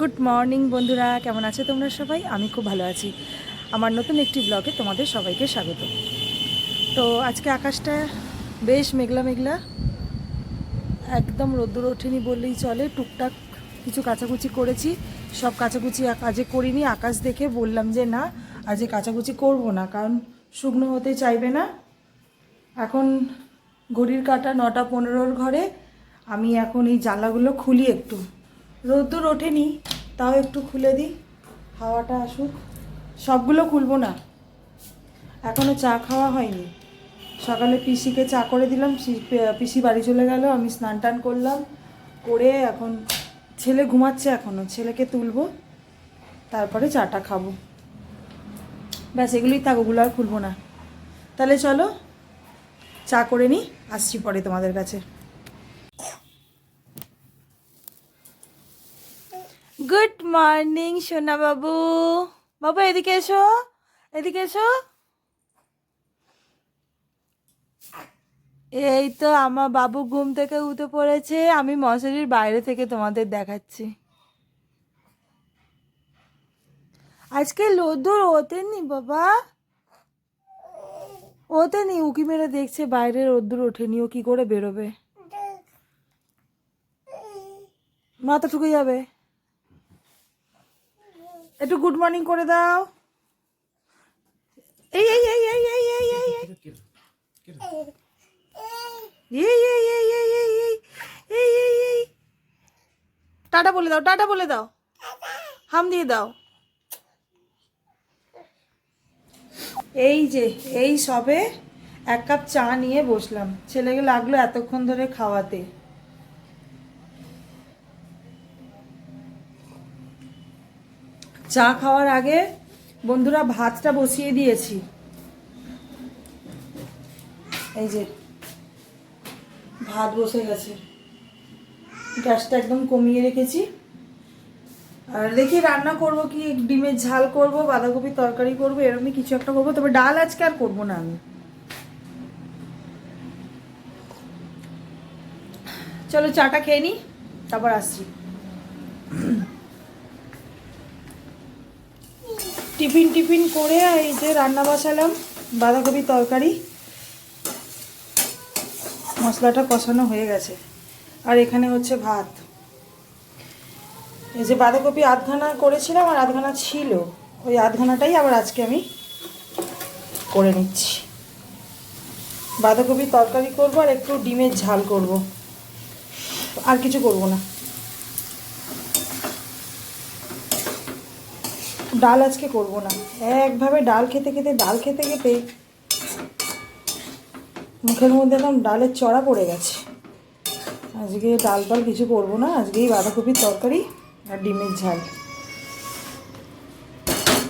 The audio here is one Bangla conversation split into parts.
গুড মর্নিং বন্ধুরা। কেমন আছে তোমরা সবাই? আমি খুব ভালো আছি। আমার নতুন একটি ব্লগে তোমাদের সবাইকে স্বাগত। তো আজকে আকাশটা বেশ মেঘলা মেঘলা। একদম রোদ্দুর ওঠেনি বললেই চলে। টুকটাক কিছু কাচাকুচি করেছি। সব কাচাকুচি আজকে করিনি। আকাশ দেখে বললাম যে, না, আজকে কাচাকুচি করব না, কারণ শুকনো হতে চাইবে না। এখন ঘড়ির কাটা নটা পনেরোর ঘরে। আমি এখন এই জানলাগুলো খুলি একটু। রোদ্দুর ওঠেনি, তাও একটু খুলে দিই, হাওয়াটা আসুক। সবগুলো খুলবো না। এখনও চা খাওয়া হয়নি। সকালে পিসিকে চা করে দিলাম পিসি বাড়ি চলে গেল, আমি স্নান টান করলাম, করে এখন ছেলে ঘুমাচ্ছে এখনও ছেলেকে তুলবো, তারপরে চাটা খাব। ব্যাস, এগুলোই থাক, ওগুলো আর খুলবো না। তাহলে চলো, চা করে নিই, আসছি পরে তোমাদের কাছে। গুড মর্নিং সোনা বাবু বাবু এদিকে এসো। এদিকে এসো। এই তো আমার বাবু ঘুম থেকে উঠে পড়েছে। আমি মশারির বাইরে থেকে তোমাদের দেখাচ্ছি। আজকে লোদুর ওঠেনি বাবা। ওঠেনি উকি মেরে দেখছে বাইরে রোদ্দুর ওঠেনি ও কি করে বেরোবে? মাথা ঠুকে যাবে। একটু গুড মর্নিং করে দাও এই এই এই এই এই এই এই টাটা বলে দাও টাটা বলে দাও হাম দিয়ে দাও এই যে এই সবে এক কাপ চা নিয়ে বসলাম ছেলেকে লাগল এতক্ষণ ধরে খাওয়াতে চা খাওয়ার আগে বন্ধুরা ভাতটা বসিয়ে দিয়েছি। এই যে, ভাত বসে গেছে। গ্যাসটা একদম কমিয়ে রেখেছি। আর দেখি রান্না করব কি, ডিমের ঝাল করব, বাঁধাকপির তরকারি করব এরকমই কিছু একটা করব। তবে ডাল আজকে আর করব না আমি। চলো চাটা খেয়ে নিই তারপর আসছি। টিফিন টিফিন করে এই যে রান্না বসালাম বাঁধাকপি তরকারি। মশলাটা কষানো হয়ে গেছে। আর এখানে হচ্ছে ভাত। এই যে বাঁধাকপি আধখানা করেছিলাম আর আধখানা ছিল। ওই আধখানাটাই আবার আজকে আমি করে নিচ্ছি। বাঁধাকপি তরকারি করব আর একটু ডিমের ঝাল করব। আর কিছু করব না। ডাল আজকে করব না। একভাবে ডাল খেতে খেতে, ডাল খেতে খেতে মুখের মধ্যে একদম ডালের চড়া পড়ে গেছে। আজকে ডাল টাল কিছু করব না আজকে এই বাঁধাকপির তরকারি আর ডিমের ঝাল।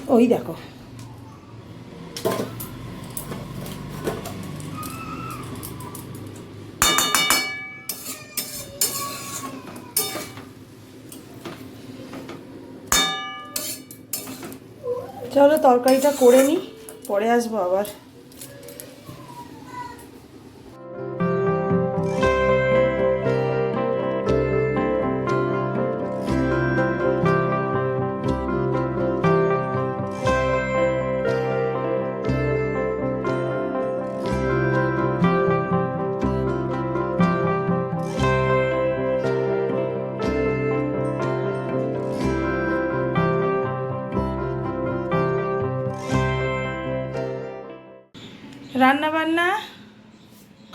ওই দেখো। চলো তরকারিটা করে নিই পরে আসব আবার।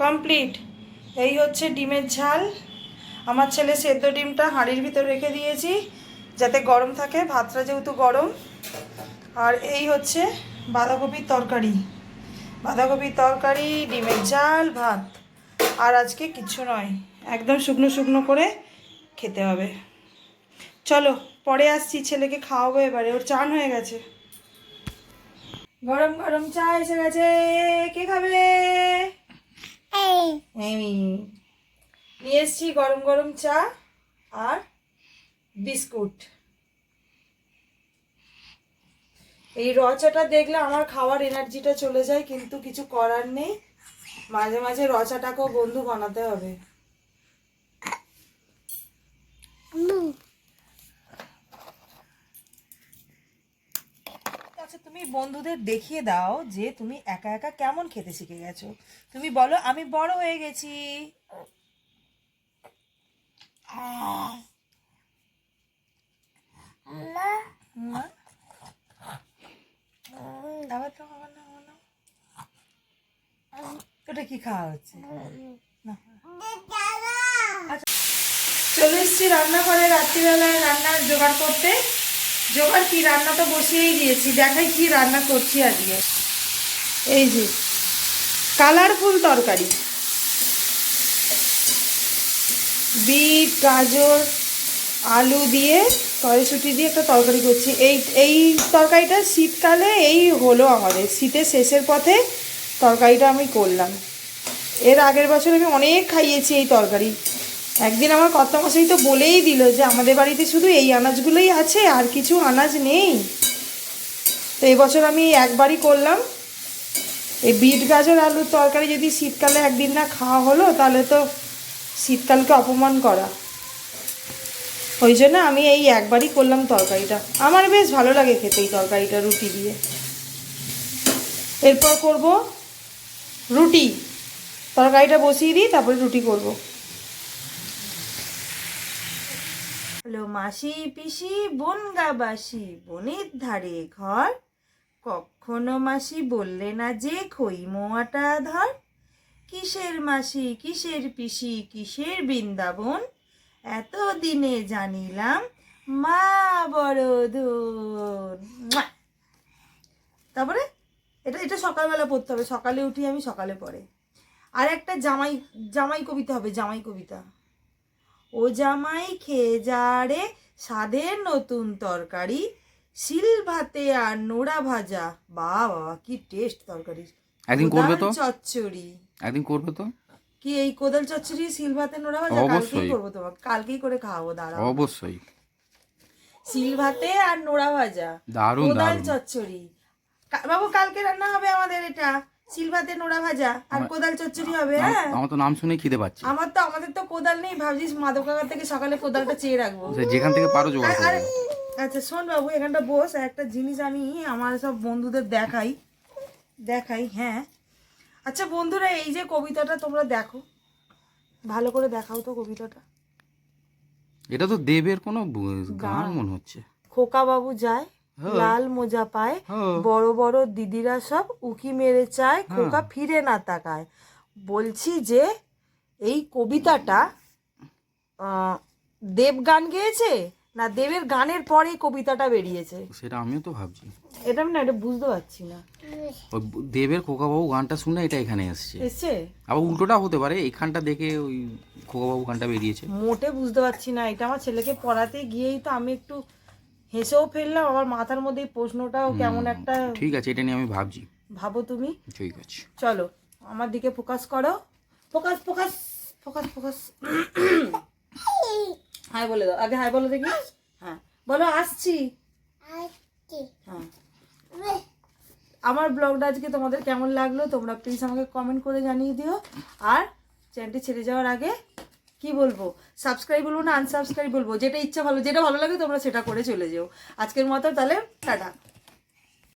কমপ্লিট এই হচ্ছে ডিমের ঝাল। আমার ছেলে সেদ্ধ ডিমটা হাঁড়ির ভিতর রেখে দিয়েছি, যাতে গরম থাকে, ভাতটা যেহেতু গরম। আর এই হচ্ছে বাঁধাকপির তরকারি। বাঁধাকপির তরকারি, ডিমের ঝাল, ভাত। আর আজকে কিচ্ছু নয়, একদম শুকনো শুকনো করে খেতে হবে। চলো, পরে আসছি, ছেলেকে খাওয়াবো এবারে, ওর চান হয়ে গেছে। গরম গরম চা এসে গেছে, কে খাবে? নিয়ে এসছি গরম গরম চা আর বিস্কুট। এই রচাটা দেখলে আমার খাওয়ার এনার্জিটা চলে যায়, কিন্তু কিছু করার নেই। মাঝে মাঝে র চাটাকেও বন্ধু বানাতে হবে আচ্ছা তুমি বন্ধুদের দেখিয়ে দাও যে তুমি একা একা কেমন খেতে শিখে গেছো। তুমি বলো আমি বড় হয়ে গেছি। ওটা কি খাওয়া হচ্ছে। আচ্ছা, চলে এসেছি রান্নাঘরে রাত্রিবেলায় রান্নার জোগাড় করতে। জোগাড় কি রান্না তো বসিয়েই দিয়েছি, দেখাই কি রান্না করছি আজকে। এই যে, কালারফুল তরকারি। বিট, গাজর, আলু দিয়ে কড়াইশুটি দিয়ে একটা তরকারি করছি। এই এই তরকারিটা শীতকালে এই হলো আমাদের। শীতের শেষের পথে তরকারিটা আমি করলাম। এর আগের বছর আমি অনেক খাইয়েছি এই তরকারি। একদিন আমার কর্তামশাই তো বলেই দিল যে আমাদের বাড়িতে শুধু এই আনাজগুলোই আছে, আর কিছু আনাজ নেই। তো এবছর আমি একবারই করলাম। এই বিট গাজর, আলুর তরকারি যদি শীতকালে একদিন না খাওয়া হলো, তাহলে তো শীতকালকে অপমান করা। ওই জন্য আমি এই একবারই করলাম তরকারিটা। আমার বেশ ভালো লাগে খেতে এই তরকারিটা, রুটি দিয়ে। এরপর করব রুটি। তরকারিটা বসিয়ে দিই, তারপরে রুটি করব। মাসি পিসি বনগাবাসী বনের ধারে ঘর। কখনো মাসি বললে না যে খই মোয়াটা ধর। কিসের মাসি, কিসের পিসি, কিসের বৃন্দাবন? এত দিনে জানিলাম মা বড় ধন। তারপরে এটা এটা সকালবেলা পড়তে হবে। সকালে উঠি আমি, সকালে পড়ে। আর একটা জামাই জামাই কবিতা হবে, জামাই কবিতা। ও জামাই খেয়ে যা রে স্বাদের নতুন তরকারি। শিল ভাতে আর নোড়া ভাজা। বা বাবা কি টেস্ট তরকারি। একদিন করবে তো? কোদাল চচ্চড়ি। একদিন করবে তো? কি এই কোদাল চচ্চড়ি শিল ভাতে নোড়া ভাজা? কালকেই অবশ্যই। করব তোমাকে। কালকেই করে খাওয়াবো দাঁড়াও। অবশ্যই। শিল ভাতে আর নোড়া ভাজা। দারুণ কোদাল চচ্চড়ি। বাবু কালকে রান্না হবে আমাদের এটা। শিল ভাতে নোড়া ভাজা আর কোদাল চচ্চড়ি হবে হ্যাঁ? আমার তো নাম শুনে খিদে পাচ্ছে। আমার তো আমাদের তো কোদাল নেই ভাবছিস কাকার থেকে সকালে কোদালটা চেয়ে রাখব। যেখান থেকে পারো জোগাড় করো। আচ্ছা শোন বাবু এখানটা বস একটা জিনিস আমি আমার সব বন্ধুদের দেখাই। দেখাই হ্যাঁ। আচ্ছা বন্ধুরা এই যে কবিতাটা তোমরা দেখো। ভালো করে দেখাও তো কবিতাটা। এটা তো দেবের কোনো গান। মনে হচ্ছে। খোকা বাবু যায়। লাল মোজা পায়। বড় বড় দিদিরা সব উকি মেরে চায় খোকা ফিরে না তাকায়। বলছি যে এই কবিতাটা দেব গান গেয়েছে? না দেবের গানের পরেই কবিতাটা বেরিয়েছে? সেটা আমিও তো ভাবছি। এটা আমি না এটা বুঝতে পারছি না। দেবের খোকাবাবু গানটা শুনে এটা এখানে এসছে। এসছে? আবার উল্টোটা হতে পারে এইখানটা দেখে ওই খোকাবাবু গানটা বেরিয়েছে। মোটে বুঝতে পারছি না এটা আমার ছেলেকে পড়াতে গিয়েই তো আমি একটু হেসেও ফেললাম আমার মাথার মধ্যে এই প্রশ্নটাও কেমন একটা ঠিক আছে এটা নিয়ে আমি ভাবছি। ভাবো তুমি? ঠিক আছে। চলো আমার দিকে ফোকাস করো। Focus focus focus focus hi বলে দাও। আগে হাই বলো দেখি। হ্যাঁ বলো আসছি। হ্যাঁ। আমার ব্লগটা আজকে তোমাদের কেমন লাগল তোমরা প্লিজ আমাকে কমেন্ট করে জানিয়ে দিও। আর চ্যানেলটি ছেড়ে যাওয়ার আগে কি বলব? সাবস্ক্রাইব বলব না আনসাবস্ক্রাইব বলব? যেটা ইচ্ছা ভালো, যেটা ভালো লাগে তোমরা সেটা করে চলে যেও। আজকের মতো তাহলে, টাটা।